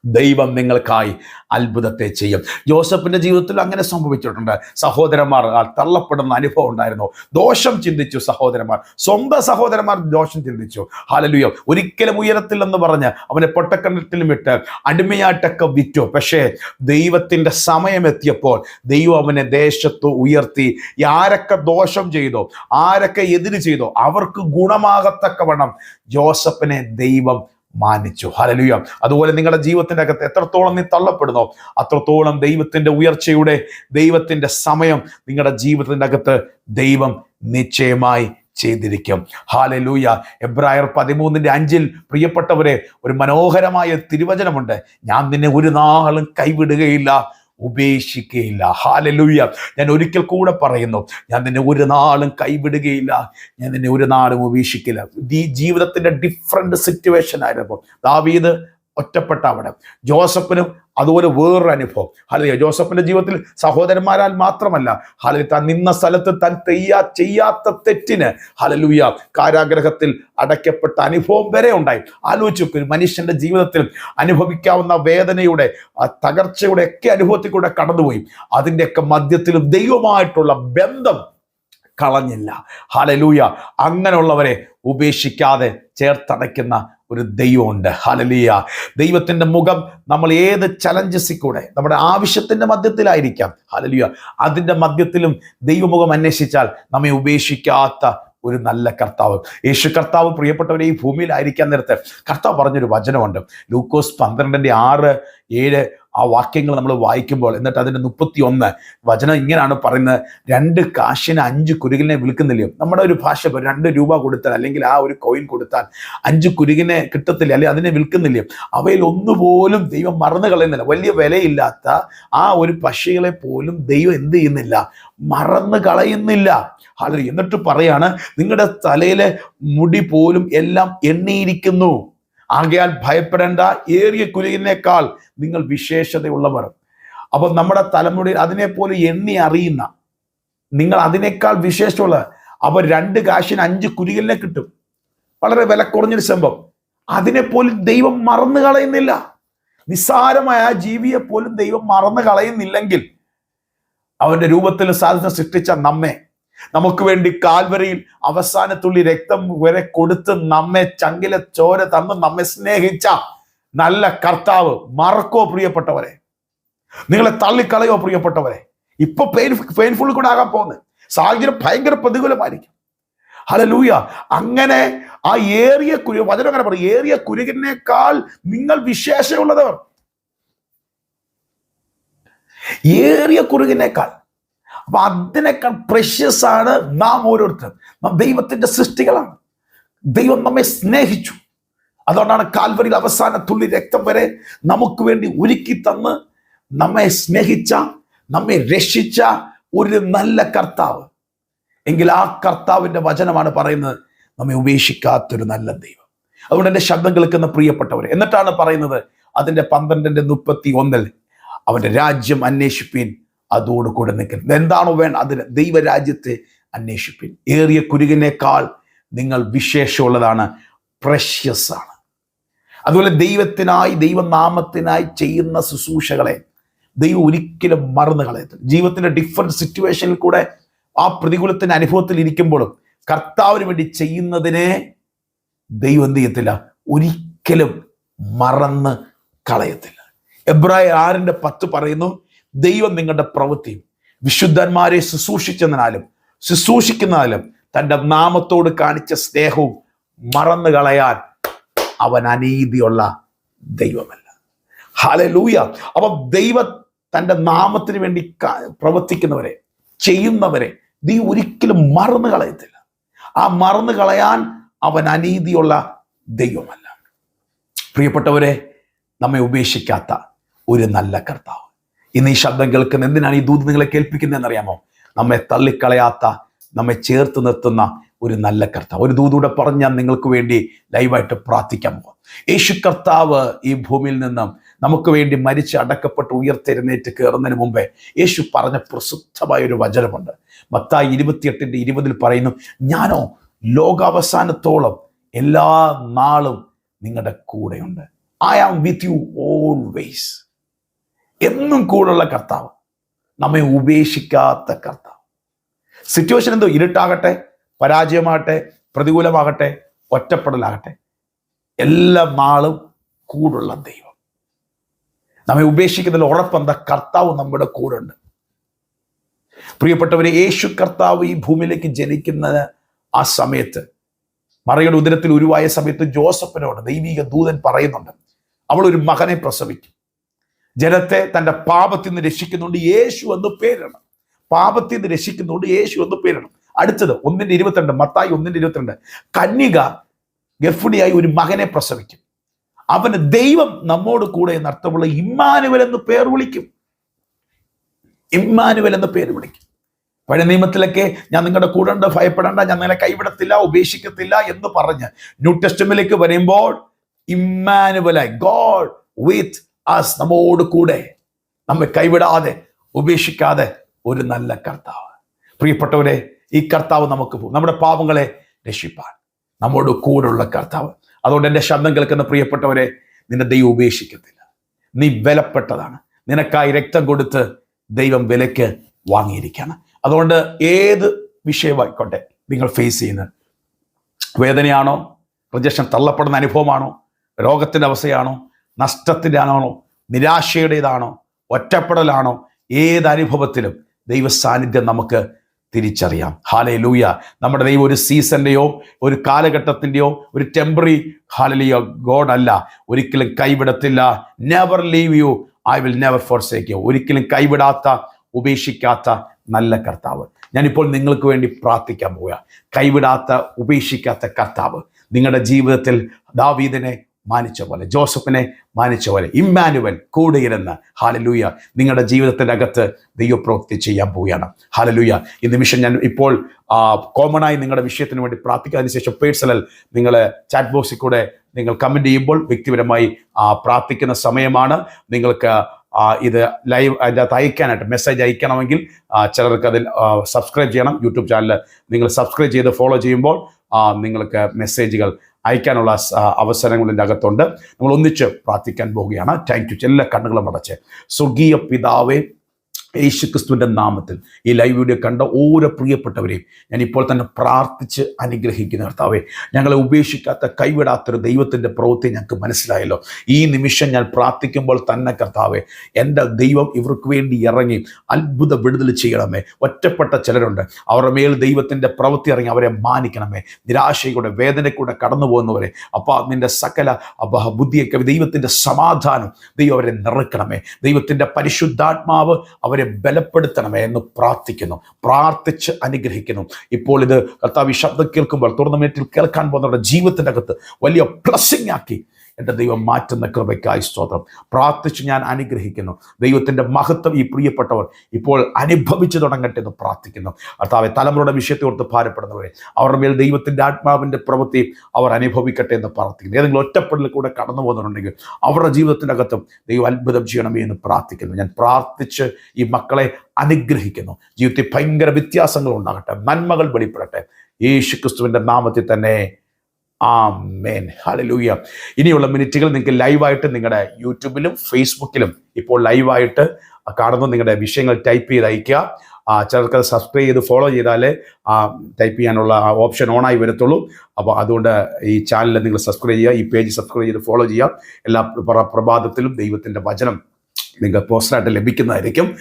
ദൈവം നിങ്ങൾക്കായി അത്ഭുതത്തെ ചെയ്യും. ജോസഫിന്റെ ജീവിതത്തിൽ അങ്ങനെ സംഭവിച്ചിട്ടുണ്ട്. സഹോദരന്മാർ തള്ളപ്പെടുന്ന അനുഭവം ഉണ്ടായിരുന്നു. ദോഷം ചിന്തിച്ചു സഹോദരന്മാർ. സ്വന്തം സഹോദരന്മാർ ദോഷം ചിന്തിച്ചു. ഹാലലുയോ ഒരിക്കലും ഉയരത്തിൽ എന്ന് പറഞ്ഞ് അവനെ പൊട്ടക്കണ്ടത്തിലും ഇട്ട് അടിമയായിട്ടൊക്കെ വിറ്റു. പക്ഷേ ദൈവത്തിന്റെ സമയമെത്തിയപ്പോൾ ദൈവം അവനെ ദേശത്ത് ഉയർത്തി ആരൊക്കെ ദോഷം ചെയ്തോ ആരൊക്കെ എതിര് ചെയ്തോ അവർക്ക് ഗുണമാകത്തക്കവണ്ണം ജോസഫിനെ ദൈവം മാനിച്ചു. ഹലലുയ അതുപോലെ നിങ്ങളുടെ ജീവിതത്തിന്റെ അകത്ത് എത്രത്തോളം നീ തള്ളപ്പെടുന്നോ അത്രത്തോളം ദൈവത്തിന്റെ ഉയർച്ചയുടെ ദൈവത്തിന്റെ സമയം നിങ്ങളുടെ ജീവിതത്തിന്റെ അകത്ത് ദൈവം നിശ്ചയമായി ചെയ്തിരിക്കും. ഹാലലൂയ എബ്രായർ പതിമൂന്നിന്റെ അഞ്ചിൽ പ്രിയപ്പെട്ടവരെ ഒരു മനോഹരമായ തിരുവചനമുണ്ട്. ഞാൻ നിന്നെ ഒരു നാളും കൈവിടുകയില്ല. ഉപേക്ഷിക്കുകയില്ല ഹാലലൂയ ഞാൻ ഒരിക്കൽ കൂടെ പറയുന്നു ഞാൻ നിന്നെ ഒരു നാളും കൈവിടുകയില്ല. ഞാൻ നിന്നെ ഒരു നാളും ഉപേക്ഷിക്കില്ല ഈ ജീവിതത്തിന്റെ ഡിഫറെന്റ് സിറ്റുവേഷൻ ആയിരുന്നു ദാവീദ് ഒറ്റപ്പെട്ട അവിടെ. ജോസഫിനും അതുപോലെ വേറൊരു അനുഭവം. ഹലിയ ജോസഫിന്റെ ജീവിതത്തിൽ സഹോദരന്മാരാൽ മാത്രമല്ല ഹലിയ താൻ നിന്ന സ്ഥലത്ത് താൻ തെയ്യാ ചെയ്യാത്ത തെറ്റിന് ഹലലൂയ കാരാഗ്രഹത്തിൽ അടയ്ക്കപ്പെട്ട അനുഭവം വരെ ഉണ്ടായി. ആലോചിച്ചു മനുഷ്യന്റെ ജീവിതത്തിൽ അനുഭവിക്കാവുന്ന വേദനയുടെ തകർച്ചയുടെ ഒക്കെ അനുഭവത്തിൽ കൂടെ കടന്നുപോയി. അതിന്റെയൊക്കെ മധ്യത്തിലും ദൈവമായിട്ടുള്ള ബന്ധം കളഞ്ഞില്ല. ഹലലൂയ അങ്ങനെയുള്ളവരെ ഉപേക്ഷിക്കാതെ ചേർത്തടയ്ക്കുന്ന ഒരു ദൈവമുണ്ട്. ഹലലിയ ദൈവത്തിന്റെ മുഖം നമ്മൾ ഏത് ചലഞ്ചസിൽ കൂടെ നമ്മുടെ ആവശ്യത്തിന്റെ മധ്യത്തിലായിരിക്കാം. ഹലലിയ അതിന്റെ മധ്യത്തിലും ദൈവമുഖം അന്വേഷിച്ചാൽ നമ്മെ ഉപേക്ഷിക്കാത്ത ഒരു നല്ല കർത്താവ്. യേശു കർത്താവ് പ്രിയപ്പെട്ടവരെ ഈ ഭൂമിയിലായിരിക്കാൻ നേരത്തെ കർത്താവ് പറഞ്ഞൊരു വചനമുണ്ട്. ലൂക്കോസ് പന്ത്രണ്ടിന്റെ ആറ് ഏഴ് ആ വാക്യങ്ങൾ നമ്മൾ വായിക്കുമ്പോൾ എന്നിട്ട് അതിന്റെ മുപ്പത്തി ഒന്ന് വചനം ഇങ്ങനെയാണ് പറയുന്നത് രണ്ട് കാശിന് അഞ്ച് കുരുകിനെ വിൽക്കുന്നില്ലയോ? നമ്മുടെ ഒരു ഭാഷ രണ്ട് രൂപ കൊടുത്താൽ അല്ലെങ്കിൽ ആ ഒരു കോയിൻ കൊടുത്താൽ അഞ്ച് കുരുകിനെ കിട്ടത്തില്ല അല്ലെങ്കിൽ അതിനെ വിൽക്കുന്നില്ലയോ? അവയിൽ ഒന്നുപോലും ദൈവം മറന്നു കളയുന്നില്ല. വലിയ വിലയില്ലാത്ത ആ ഒരു പക്ഷികളെ പോലും ദൈവം എന്ത് ചെയ്യുന്നില്ല? മറന്നു കളയുന്നില്ല. എന്നിട്ട് പറയാണ് നിങ്ങളുടെ തലയിലെ മുടി പോലും എല്ലാം എണ്ണിയിരിക്കുന്നു. ആകയാൽ ഭയപ്പെടേണ്ട ഏറിയ കുരുകിനേക്കാൾ നിങ്ങൾ വിശേഷതയുള്ളവർ. അപ്പൊ നമ്മുടെ തലമുറയിൽ അതിനെപ്പോലെ എണ്ണി അറിയുന്ന നിങ്ങൾ അതിനേക്കാൾ വിശേഷമുള്ള അവർ രണ്ട് കാശിന് അഞ്ച് കുരികലിനെ കിട്ടും. വളരെ വില കുറഞ്ഞൊരു സംഭവം. അതിനെപ്പോലും ദൈവം മറന്നു കളയുന്നില്ല. നിസ്സാരമായ ജീവിയെ പോലും ദൈവം മറന്നു കളയുന്നില്ലെങ്കിൽ അവന്റെ രൂപത്തിൽ സാധനം സൃഷ്ടിച്ച നമ്മെ നമുക്ക് വേണ്ടി കാൽവരയിൽ അവസാനത്തുള്ളി രക്തം വരെ കൊടുത്ത് നമ്മെ ചങ്കിലെ ചോര തന്ന് നമ്മെ സ്നേഹിച്ച നല്ല കർത്താവ് മറക്കോ പ്രിയപ്പെട്ടവരെ. നിങ്ങളെ തള്ളിക്കളയോ പ്രിയപ്പെട്ടവരെ. ഇപ്പൊ പെയിൻ പെയിൻഫുൾ കൂടെ ആകാൻ പോകുന്നത് സാഹചര്യം ഭയങ്കര പ്രതികൂലമായിരിക്കും. ഹലലൂയ അങ്ങനെ ആ ഏറിയ കുരു വചനം അങ്ങനെ പറയും ഏറിയ കുരുകിനേക്കാൾ നിങ്ങൾ വിശേഷമുള്ളതവർ ഏറിയ കുറുകിനേക്കാൾ അപ്പൊ അതിനേക്കാൾ പ്രഷ്യസ് ആണ് നാം ഓരോരുത്തരും. നാം ദൈവത്തിന്റെ സൃഷ്ടികളാണ്. ദൈവം നമ്മെ സ്നേഹിച്ചു. അതുകൊണ്ടാണ് കാൽവരിയിൽ അവസാന തുള്ളി രക്തം വരെ നമുക്ക് വേണ്ടി ഒരുക്കി തന്ന് നമ്മെ സ്നേഹിച്ച നമ്മെ രക്ഷിച്ച ഒരു നല്ല കർത്താവ്. എങ്കിൽ ആ കർത്താവിന്റെ വചനമാണ് പറയുന്നത് നമ്മെ ഉപേക്ഷിക്കാത്തൊരു നല്ല ദൈവം. അതുകൊണ്ട് എന്റെ ശബ്ദം കേൾക്കുന്ന പ്രിയപ്പെട്ടവർ എന്നിട്ടാണ് പറയുന്നത് അതിന്റെ പന്ത്രണ്ടിന്റെ മുപ്പത്തി ഒന്നിൽ അവന്റെ രാജ്യം അന്വേഷിപ്പീൻ. അതോടുകൂടെ നിൽക്കരുത് എന്താണോ വേണ്ട അതിന് ദൈവരാജ്യത്തെ അന്വേഷിപ്പിൻ. ഏറിയ കുരുകിനേക്കാൾ നിങ്ങൾ വിശേഷമുള്ളതാണ് പ്രഷ്യസ് ആണ് അതുപോലെ ദൈവത്തിനായി ദൈവനാമത്തിനായി ചെയ്യുന്ന ശുശ്രൂഷകളെ ദൈവം ഒരിക്കലും മറന്നു കളയത്തില്ല ജീവിതത്തിന്റെ ഡിഫറെന്റ് സിറ്റുവേഷനിൽ കൂടെ ആ പ്രതികൂലത്തിന്റെ അനുഭവത്തിൽ ഇരിക്കുമ്പോഴും കർത്താവിന് വേണ്ടി ചെയ്യുന്നതിനെ ദൈവം എന്ത് ചെയ്യത്തില്ല? ഒരിക്കലും മറന്ന് കളയത്തില്ല. എബ്രായ ആറിന്റെ പത്ത് പറയുന്നു ദൈവം നിങ്ങളുടെ പ്രവൃത്തി. വിശുദ്ധന്മാരെ ശുശ്രൂഷിച്ചതിനാലും ശുശ്രൂഷിക്കുന്നതിനാലും തന്റെ നാമത്തോട് കാണിച്ച സ്നേഹവും മറന്നു കളയാൻ അവൻ അനീതിയുള്ള ദൈവമല്ല. ഹാലലൂയ അപ്പൊ ദൈവ തന്റെ നാമത്തിന് വേണ്ടി പ്രവർത്തിക്കുന്നവരെ ചെയ്യുന്നവരെ നീ ഒരിക്കലും മറന്നു കളയത്തില്ല. ആ മറന്നു കളയാൻ അവൻ അനീതിയുള്ള ദൈവമല്ല. പ്രിയപ്പെട്ടവരെ നമ്മെ ഉപേക്ഷിക്കാത്ത ഒരു നല്ല കർത്താവ്. ഇന്ന് ഈ ശബ്ദം കേൾക്കുന്ന എന്തിനാണ് ഈ ദൂത് നിങ്ങളെ കേൾപ്പിക്കുന്നതെന്നറിയാമോ നമ്മെ തള്ളിക്കളയാത്ത നമ്മെ ചേർത്ത് നിർത്തുന്ന ഒരു നല്ല കർത്താവ്. ഒരു ദൂതൂടെ പറഞ്ഞ് നിങ്ങൾക്ക് വേണ്ടി ലൈവായിട്ട് പ്രാർത്ഥിക്കാൻ പോകാം യേശു കർത്താവ് ഈ ഭൂമിയിൽ നിന്നും നമുക്ക് വേണ്ടി മരിച്ച് അടക്കപ്പെട്ട് ഉയർത്തെരുന്നേറ്റ് കയറുന്നതിന് മുമ്പേ യേശു പറഞ്ഞ പ്രസിദ്ധമായ ഒരു വചനമുണ്ട്. മത്തായി ഇരുപത്തിയെട്ടിന്റെ ഇരുപതിൽ പറയുന്നു ഞാനോ ലോകാവസാനത്തോളം എല്ലാ നാളും നിങ്ങളുടെ കൂടെയുണ്ട്. I am with you always എന്നും കൂടുള്ള കർത്താവ് നമ്മെ ഉപേക്ഷിക്കാത്ത കർത്താവ്. സിറ്റുവേഷൻ എന്തോ ഇരുട്ടാകട്ടെ പരാജയമാകട്ടെ പ്രതികൂലമാകട്ടെ ഒറ്റപ്പെടലാകട്ടെ. എല്ലാ നാളും കൂടുള്ള ദൈവം. നമ്മെ ഉപേക്ഷിക്കുന്നതിൽ ഉറപ്പെന്താ കർത്താവ് നമ്മുടെ കൂടെ ഉണ്ട് പ്രിയപ്പെട്ടവരെ യേശു കർത്താവ് ഈ ഭൂമിയിലേക്ക് ജനിക്കുന്നത് ആ സമയത്ത് മറയുടെ ഉദരത്തിൽ ഉരുവായ സമയത്ത് ജോസഫിനോട് ദൈവിക ദൂതൻ പറയുന്നുണ്ട് അവൾ ഒരു മകനെ പ്രസവിക്കും. ജനത്തെ തന്റെ പാപത്തിൽ നിന്ന് രക്ഷിക്കുന്നുണ്ട്. യേശു എന്ന് പേരണം പാപത്തിൽ നിന്ന് രക്ഷിക്കുന്നുണ്ട്. യേശു എന്ന് പേരണം അടുത്തത് ഒന്നിന്റെ ഇരുപത്തിരണ്ട് മത്തായി ഒന്നിന്റെ ഇരുപത്തിരണ്ട്. കന്യക ഗർഭിണിയായി ഒരു മകനെ പ്രസവിക്കും. അവന് ദൈവം നമ്മോട് കൂടെ എന്ന് അർത്ഥമുള്ള ഇമ്മാനുവൽ എന്ന് പേർ വിളിക്കും. ഇമ്മാനുവൽ എന്ന് പേര് വിളിക്കും. പഴയ നിയമത്തിലൊക്കെ ഞാൻ നിങ്ങളുടെ കൂടെ ഉണ്ട് ഭയപ്പെടേണ്ട ഞാൻ നിങ്ങളെ കൈവിടത്തില്ല ഉപേക്ഷിക്കത്തില്ല എന്ന് പറഞ്ഞ് ന്യൂ ടെസ്റ്റമിലേക്ക് വരുമ്പോൾ ഇമ്മാനുവലായി ഗോഡ് വിത്ത് അസ് നമ്മോട് കൂടെ. നമ്മെ കൈവിടാതെ ഉപേക്ഷിക്കാതെ ഒരു നല്ല കർത്താവ്. പ്രിയപ്പെട്ടവരെ ഈ കർത്താവ് നമുക്ക് പോകും നമ്മുടെ പാപങ്ങളെ രക്ഷിപ്പാൻ. നമ്മോട് കൂടെയുള്ള കർത്താവ്. അതുകൊണ്ട് എന്റെ ശബ്ദം കേൾക്കുന്ന പ്രിയപ്പെട്ടവരെ നിന്നെ ദൈവം ഉപേക്ഷിക്കത്തില്ല. നീ വിലപ്പെട്ടതാണ്. നിനക്കായി രക്തം കൊടുത്ത് ദൈവം വിലയ്ക്ക് വാങ്ങിയിരിക്കുകയാണ്. അതുകൊണ്ട് ഏത് വിഷയമായിക്കോട്ടെ നിങ്ങൾ ഫേസ് ചെയ്യുന്നത്. വേദനയാണോ? റിജക്ഷൻ തള്ളപ്പെടുന്ന അനുഭവമാണോ? രോഗത്തിന്റെ അവസ്ഥയാണോ? നഷ്ടത്തിന്റെ ആണോ നിരാശയുടേതാണോ? ഒറ്റപ്പെടലാണോ? ഏത് അനുഭവത്തിലും ദൈവ സാന്നിധ്യം നമുക്ക് തിരിച്ചറിയാം. ഹാലേ ലൂയ നമ്മുടെ ദൈവം ഒരു സീസന്റെയോ ഒരു കാലഘട്ടത്തിന്റെയോ ഒരു ടെമ്പററി ഹാലലിയോ ഗോഡ് അല്ല. ഒരിക്കലും കൈവിടത്തില്ല. Never leave you I will never forsake you ഒരിക്കലും കൈവിടാത്ത ഉപേക്ഷിക്കാത്ത നല്ല കർത്താവ്. ഞാനിപ്പോൾ നിങ്ങൾക്ക് വേണ്ടി പ്രാർത്ഥിക്കാൻ പോവുക കൈവിടാത്ത ഉപേക്ഷിക്കാത്ത കർത്താവ് നിങ്ങളുടെ ജീവിതത്തിൽ ദാവീദിനെ മാനിച്ച പോലെ ജോസഫിനെ മാനിച്ച പോലെ ഇമ്മാനുവൽ കൂടെയിരുന്ന് ഹാലലൂയ നിങ്ങളുടെ ജീവിതത്തിന്റെ അകത്ത് ദൈവപ്രവൃത്തി ചെയ്യാൻ പോവുകയാണ്. ഹാലലൂയ ഈ നിമിഷം ഞാൻ ഇപ്പോൾ കോമൺ ആയി നിങ്ങളുടെ വിഷയത്തിന് വേണ്ടി പ്രാർത്ഥിക്കുക ശേഷം പേഴ്സണൽ നിങ്ങൾ ചാറ്റ് ബോക്സിൽ കൂടെ നിങ്ങൾ കമന്റ് ചെയ്യുമ്പോൾ വ്യക്തിപരമായി പ്രാർത്ഥിക്കുന്ന സമയമാണ്. നിങ്ങൾക്ക് ഇത് ലൈവ് അതിന്റെ അകത്ത് അയക്കാനായിട്ട് മെസ്സേജ് അയക്കണമെങ്കിൽ ചിലർക്ക് അതിൽ സബ്സ്ക്രൈബ് ചെയ്യണം. യൂട്യൂബ് ചാനൽ നിങ്ങൾ സബ്സ്ക്രൈബ് ചെയ്ത് ഫോളോ ചെയ്യുമ്പോൾ നിങ്ങൾക്ക് മെസ്സേജുകൾ അയക്കാനുള്ള അവസരങ്ങളിന്റെ അകത്തുണ്ട്. നമ്മൾ ഒന്നിച്ച് പ്രാർത്ഥിക്കാൻ പോവുകയാണ്. താങ്ക് യു എല്ലാ കണ്ണുകളും അടച്ച്. സ്വർഗീയ പിതാവേ യേശുക്രിസ്തുവിന്റെ നാമത്തിൽ ഈ ലൈവ് വീഡിയോ കണ്ട ഓരോ പ്രിയപ്പെട്ടവരെയും ഞാൻ ഇപ്പോൾ തന്നെ പ്രാർത്ഥിച്ച് അനുഗ്രഹിക്കുന്ന കർത്താവെ ഞങ്ങളെ ഉപേക്ഷിക്കാത്ത കൈവിടാത്തൊരു ദൈവത്തിന്റെ പ്രവൃത്തി ഞങ്ങൾക്ക് മനസ്സിലായല്ലോ. ഈ നിമിഷം ഞാൻ പ്രാർത്ഥിക്കുമ്പോൾ തന്നെ കർത്താവെ എന്റെ ദൈവം ഇവർക്ക് വേണ്ടി ഇറങ്ങി അത്ഭുത വിടുതൽ ചെയ്യണമേ. ഒറ്റപ്പെട്ട ചിലരുണ്ട്. അവരുടെ മേൽ ദൈവത്തിന്റെ പ്രവൃത്തി ഇറങ്ങി അവരെ മാനിക്കണമേ. നിരാശയുടെ വേദനയ്ക്കൂടെ കടന്നു പോകുന്നവരെ അപ്പോൾ നിന്റെ സകല ബുദ്ധിയൊക്കെ ദൈവത്തിന്റെ സമാധാനം ദൈവം അവരെ നിറക്കണമേ ദൈവത്തിന്റെ പരിശുദ്ധാത്മാവ് അവരെ ബലപ്പെടുത്തണമേ എന്ന് പ്രാർത്ഥിക്കുന്നു. പ്രാർത്ഥിച്ച് അനുഗ്രഹിക്കുന്നു. ഇപ്പോൾ ഇത് കർത്താവ് ഈ ശബ്ദം കേൾക്കുമ്പോൾ ടൂർണമെന്റിൽ കേൾക്കാൻ പോകുന്നവരുടെ ജീവിതത്തിന്റെ അകത്ത് വലിയ പ്ലസ്സിംഗ് ആക്കി എന്റെ ദൈവം മാറ്റുന്ന കൃപയ്ക്കായി സ്തോത്രം. പ്രാർത്ഥിച്ച് ഞാൻ അനുഗ്രഹിക്കുന്നു. ദൈവത്തിന്റെ മഹത്വം ഈ പ്രിയപ്പെട്ടവർ ഇപ്പോൾ അനുഭവിച്ചു തുടങ്ങട്ടെ എന്ന് പ്രാർത്ഥിക്കുന്നു. അർത്ഥാവ് തലമുറയുടെ വിഷയത്തെ ഓർത്ത് ഭാരപ്പെടുന്നവരെ അവരുടെ മേൽ ദൈവത്തിന്റെ ആത്മാവിന്റെ പ്രവൃത്തി അവർ അനുഭവിക്കട്ടെ എന്ന് പ്രാർത്ഥിക്കുന്നു. ഏതെങ്കിലും ഒറ്റപ്പെടലിൽ കൂടെ കടന്നു പോകുന്നുണ്ടെങ്കിൽ അവരുടെ ജീവിതത്തിനകത്തും ദൈവം അത്ഭുതം ചെയ്യണമേ എന്ന് പ്രാർത്ഥിക്കുന്നു. ഞാൻ പ്രാർത്ഥിച്ച് ഈ മക്കളെ അനുഗ്രഹിക്കുന്നു. ജീവിതത്തിൽ ഭയങ്കര വ്യത്യാസങ്ങൾ ഉണ്ടാകട്ടെ. നന്മകൾ വെളിപ്പെടട്ടെ. യേശു ക്രിസ്തുവിന്റെ നാമത്തിൽ തന്നെ ആ മേൻ ഹലലൂയ ഇനിയുള്ള മിനിറ്റുകൾ നിങ്ങൾക്ക് ലൈവായിട്ട് നിങ്ങളുടെ യൂട്യൂബിലും ഫേസ്ബുക്കിലും ഇപ്പോൾ ലൈവായിട്ട് കാണുന്ന. നിങ്ങളുടെ വിഷയങ്ങൾ ടൈപ്പ് ചെയ്ത് അയക്കുക ആ ചിലർക്ക് അത് സബ്സ്ക്രൈബ് ചെയ്ത് ഫോളോ ചെയ്താലേ ആ ടൈപ്പ് ചെയ്യാനുള്ള ആ ഓപ്ഷൻ ഓണായി വരത്തുള്ളൂ. അപ്പോൾ അതുകൊണ്ട് ഈ ചാനൽ നിങ്ങൾ സബ്സ്ക്രൈബ് ചെയ്യുക ഈ പേജ് സബ്സ്ക്രൈബ് ചെയ്ത് ഫോളോ ചെയ്യുക. എല്ലാ പ്ര- പ്രഭാതത്തിലും ദൈവത്തിന്റെ വചനം നിങ്ങൾക്ക് പോസ്റ്ററായിട്ട് ലഭിക്കുന്നതായിരിക്കും.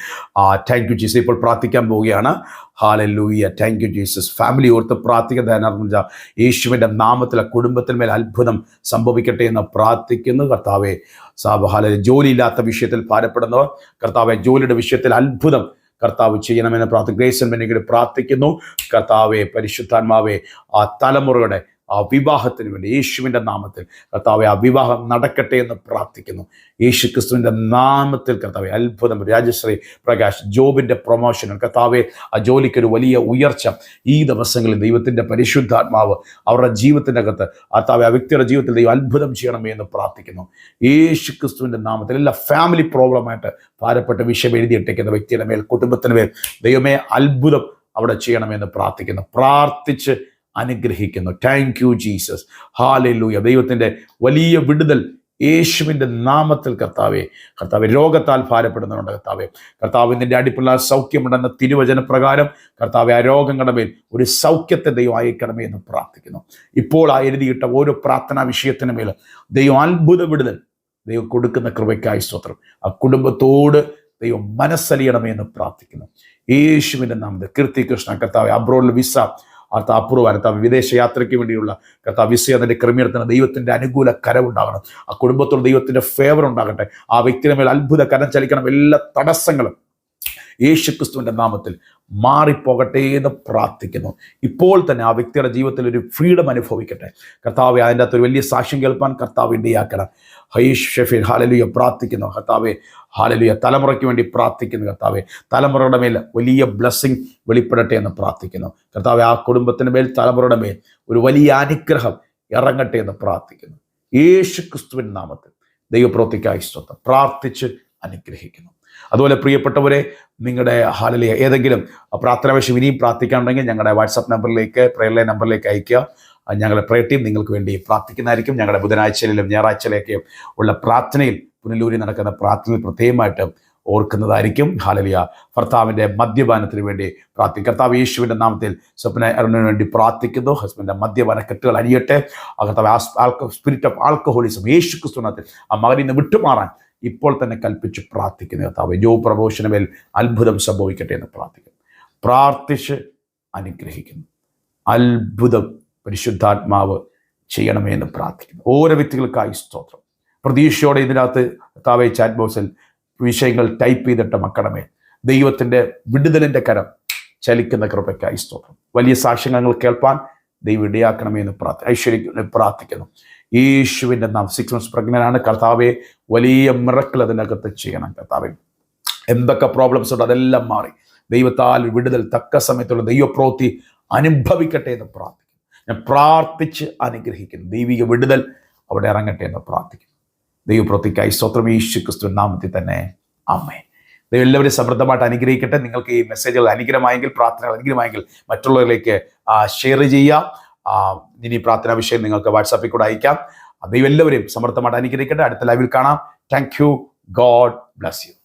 താങ്ക് യു ജീസസ് ഇപ്പോൾ പ്രാർത്ഥിക്കാൻ പോവുകയാണ്. Hallelujah thank you Jesus family ഓർത്ത് പ്രാർത്ഥിക്കുന്ന യേശുവിന്റെ നാമത്തിലെ കുടുംബത്തിന്മേൽ അത്ഭുതം സംഭവിക്കട്ടെ എന്ന് പ്രാർത്ഥിക്കുന്നു. കർത്താവെ ഹാല ജോലിയില്ലാത്ത വിഷയത്തിൽ ഭാരപ്പെടുന്നവർ കർത്താവെ ജോലിയുടെ വിഷയത്തിൽ അത്ഭുതം കർത്താവ് ചെയ്യണമെന്ന് പ്രാർത്ഥിക്കുന്നു. ഗ്രേസൻ മെനിക്ക് പ്രാർത്ഥിക്കുന്നു. കർത്താവെ പരിശുദ്ധാത്മാവെ ആ തലമുറയുടെ ആ വിവാഹത്തിന് വേണ്ടി യേശുവിന്റെ നാമത്തിൽ കർത്താവെ ആ വിവാഹം നടക്കട്ടെ എന്ന് പ്രാർത്ഥിക്കുന്നു. യേശു ക്രിസ്തുവിന്റെ നാമത്തിൽ കർത്താവെ അത്ഭുതം. രാജശ്രീ പ്രകാശ് ജോബിന്റെ പ്രൊമോഷൻ കർത്താവെ ആ ജോലിക്കൊരു വലിയ ഉയർച്ച. ഈ ദിവസങ്ങളിൽ ദൈവത്തിന്റെ പരിശുദ്ധാത്മാവ് അവരുടെ ജീവിതത്തിന്റെ അകത്ത് കർത്താവെ ആ വ്യക്തിയുടെ ജീവിതത്തിൽ ദൈവം അത്ഭുതം ചെയ്യണമേ എന്ന് പ്രാർത്ഥിക്കുന്നു. യേശു ക്രിസ്തുവിന്റെ നാമത്തിൽ എല്ലാ ഫാമിലി പ്രോബ്ലമായിട്ട് ഭാരപ്പെട്ട വിഷയം എഴുതിയിട്ടേക്കുന്ന വ്യക്തിയുടെ മേൽ കുടുംബത്തിന് മേൽ ദൈവമേ അത്ഭുതം അവിടെ ചെയ്യണമെന്ന് പ്രാർത്ഥിക്കുന്നു. പ്രാർത്ഥിച്ച് അനുഗ്രഹിക്കുന്നു. താങ്ക് യു ജീസസ് ഹാലൂയ ദൈവത്തിന്റെ വലിയ വിടുതൽ യേശുവിന്റെ നാമത്തിൽ കർത്താവെ. കർത്താവ് രോഗത്താൽ ഭാരപ്പെടുന്നുണ്ട് കർത്താവെ. കർത്താവ് നിന്റെ അടിപ്പുള്ള സൗഖ്യമുണ്ടെന്ന തിരുവചന പ്രകാരം കർത്താവെ ആ രോഗങ്ങളുടെ മേൽ ഒരു സൗഖ്യത്തെ ദൈവം അയക്കണമേ എന്ന് പ്രാർത്ഥിക്കുന്നു. ഇപ്പോൾ ആ എഴുതിയിട്ട ഓരോ പ്രാർത്ഥനാ വിഷയത്തിന് മേൽ ദൈവം അത്ഭുത വിടുതൽ ദൈവം കൊടുക്കുന്ന കൃപയ്ക്കായി സ്തോത്രം. ആ കുടുംബത്തോട് ദൈവം മനസ്സലിയണമേ എന്ന് പ്രാർത്ഥിക്കുന്നു. യേശുവിന്റെ നാമത്തിൽ കീർത്തി കൃഷ്ണ കർത്താവ് അബ്രോഡിൽ വിസ അർത്ഥ അപ്രൂവ് കർത്താവ് വിദേശ യാത്രയ്ക്ക് വേണ്ടിയുള്ള കർത്താവ് വിസ അതിന്റെ ക്രമീകരണത്തിന് ദൈവത്തിന്റെ അനുകൂല കരവുണ്ടാകണം ആ കുടുംബത്തോട് ദൈവത്തിന്റെ ഫേവർ ഉണ്ടാകട്ടെ. ആ വ്യക്തിയുടെ മേൽ അത്ഭുത കരം ചലിക്കണം. എല്ലാ തടസ്സങ്ങളും യേശുക്രിസ്തുവിന്റെ നാമത്തിൽ മാറിപ്പോകട്ടെ എന്ന് പ്രാർത്ഥിക്കുന്നു. ഇപ്പോൾ തന്നെ ആ വ്യക്തിയുടെ ജീവിതത്തിൽ ഒരു ഫ്രീഡം അനുഭവിക്കട്ടെ. കർത്താവെ അതിന്റെ അകത്ത് ഒരു വലിയ സാക്ഷ്യം കേൾപ്പാൻ കർത്താവ് ഇടയാക്കണം. ഹൈഷ് ഷെഫി ഹാലലുയ പ്രാർത്ഥിക്കുന്നു. കർത്താവെ ഹാലലുയ തലമുറയ്ക്ക് വേണ്ടി പ്രാർത്ഥിക്കുന്നു കർത്താവെ. തലമുറയുടെ മേൽ വലിയ ബ്ലെസ്സിങ് വെളിപ്പെടട്ടെ എന്ന് പ്രാർത്ഥിക്കുന്നു. കർത്താവെ ആ കുടുംബത്തിന്റെ മേൽ തലമുറയുടെ മേൽ ഒരു വലിയ അനുഗ്രഹം ഇറങ്ങട്ടെ എന്ന് പ്രാർത്ഥിക്കുന്നു. യേശു ക്രിസ്തുവിൻ നാമത്തിൽ ദൈവപ്രവൃത്തിക്കായി സ്വന്തം പ്രാർത്ഥിച്ച് അനുഗ്രഹിക്കുന്നു. അതുപോലെ പ്രിയപ്പെട്ടവരെ നിങ്ങളുടെ ഹാലിലെ ഏതെങ്കിലും പ്രാർത്ഥന വിഷയം ഇനിയും പ്രാർത്ഥിക്കാനുണ്ടെങ്കിൽ ഞങ്ങളുടെ വാട്സപ്പ് നമ്പറിലേക്ക് പ്രയർ ലൈൻ നമ്പറിലേക്ക് അയയ്ക്കുക. ഞങ്ങളുടെ പ്രയർ ടീം നിങ്ങൾക്ക് വേണ്ടി പ്രാർത്ഥിക്കുന്നതായിരിക്കും. ഞങ്ങളുടെ ബുധനാഴ്ചയിലും ഞായറാഴ്ചയിലേക്കും ഉള്ള പ്രാർത്ഥനയിൽ പുനലൂരിൽ നടക്കുന്ന പ്രാർത്ഥനയിൽ പ്രത്യേകമായിട്ട് ഓർക്കുന്നതായിരിക്കും. ഹാലലിയ. ഭർത്താവിന്റെ മദ്യപാനത്തിന് വേണ്ടി പ്രാർത്ഥിക്കും. കർത്താവ് യേശുവിന്റെ നാമത്തിൽ സ്വപ്ന അരുണിന് വേണ്ടി പ്രാർത്ഥിക്കുന്നു. ഹസ്ബൻഡിന്റെ മദ്യപാന കെട്ടുകൾ അണിയട്ടെ. കർത്താവ് സ്പിരിറ്റ് ഓഫ് ആൽക്കഹോളിസം യേശു ക്രിസ്തുനാഥത്തിൽ ആ മകനിൽ നിന്ന് വിട്ടുമാറാൻ ഇപ്പോൾ തന്നെ കൽപ്പിച്ച് പ്രാർത്ഥിക്കുന്ന കർത്താവ് ജോ പ്രഭോഷന് മേൽ അത്ഭുതം സംഭവിക്കട്ടെ എന്ന് പ്രാർത്ഥിക്കുന്നു. പ്രാർത്ഥിച്ച് അനുഗ്രഹിക്കുന്നു. അത്ഭുതം പരിശുദ്ധാത്മാവ് ചെയ്യണമേ എന്ന് പ്രാർത്ഥിക്കുന്നു. ഓരോ വ്യക്തികൾക്കായി സ്തോത്രം. പ്രതീക്ഷയോടെ ഇതിനകത്ത് കർത്താവെ ചാറ്റ് ബോക്സിൽ വിഷയങ്ങൾ ടൈപ്പ് ചെയ്തിട്ട മക്കളമേ ദൈവത്തിന്റെ വിടുതലിന്റെ കരം ചലിക്കുന്ന കൃപയ്ക്കായി സ്തോത്രം. വലിയ സാക്ഷ്യങ്ങൾ കേൾപ്പാൻ ദൈവം ഇടയാക്കണമേ എന്ന് പ്രാർത്ഥി ഐശ്വര്യ പ്രാർത്ഥിക്കുന്നു. യേശുവിന്റെ നാം സിക്സ് മന്ത്സ് പ്രഗ്നനാണ് കർത്താവെ വലിയ മിറക്കിൾ അതിനകത്ത് ചെയ്യണം കർത്താവെ. എന്തൊക്കെ പ്രോബ്ലംസ് ഉണ്ട് അതെല്ലാം മാറി. ദൈവത്താൽ വിടുതൽ തക്ക സമയത്തുള്ള ദൈവപ്രവൃത്തി അനുഭവിക്കട്ടെ എന്ന് പ്രാർത്ഥിക്കും ഞാൻ പ്രാർത്ഥിച്ച് അനുഗ്രഹിക്കുന്നു. ദൈവിക വിടുതൽ അവിടെ ഇറങ്ങട്ടെ എന്ന് പ്രാർത്ഥിക്കുന്നു. ദൈവപ്രവൃത്തിക്കായി സ്വത്രം യേശു ക്രിസ്തു നാമത്തിൽ തന്നെ. അമ്മേ ദൈവം എല്ലാവരും സമൃദ്ധമായിട്ട് അനുഗ്രഹിക്കട്ടെ. നിങ്ങൾക്ക് ഈ മെസ്സേജുകൾ അനുഗ്രഹമായെങ്കിൽ പ്രാർത്ഥനകൾ അനുഗ്രഹമായെങ്കിൽ മറ്റുള്ളവരിലേക്ക് ഷെയർ ചെയ്യാം ഇനി പ്രാർത്ഥനാ വിഷയം നിങ്ങൾക്ക് വാട്സാപ്പിൽ കൂടെ അയക്കാം. ദൈവം എല്ലാവരെയും സമർത്ഥമായിട്ട് അനുഗ്രഹിക്കട്ടെ. അടുത്ത ലൈവിൽ കാണാം. Thank you God bless you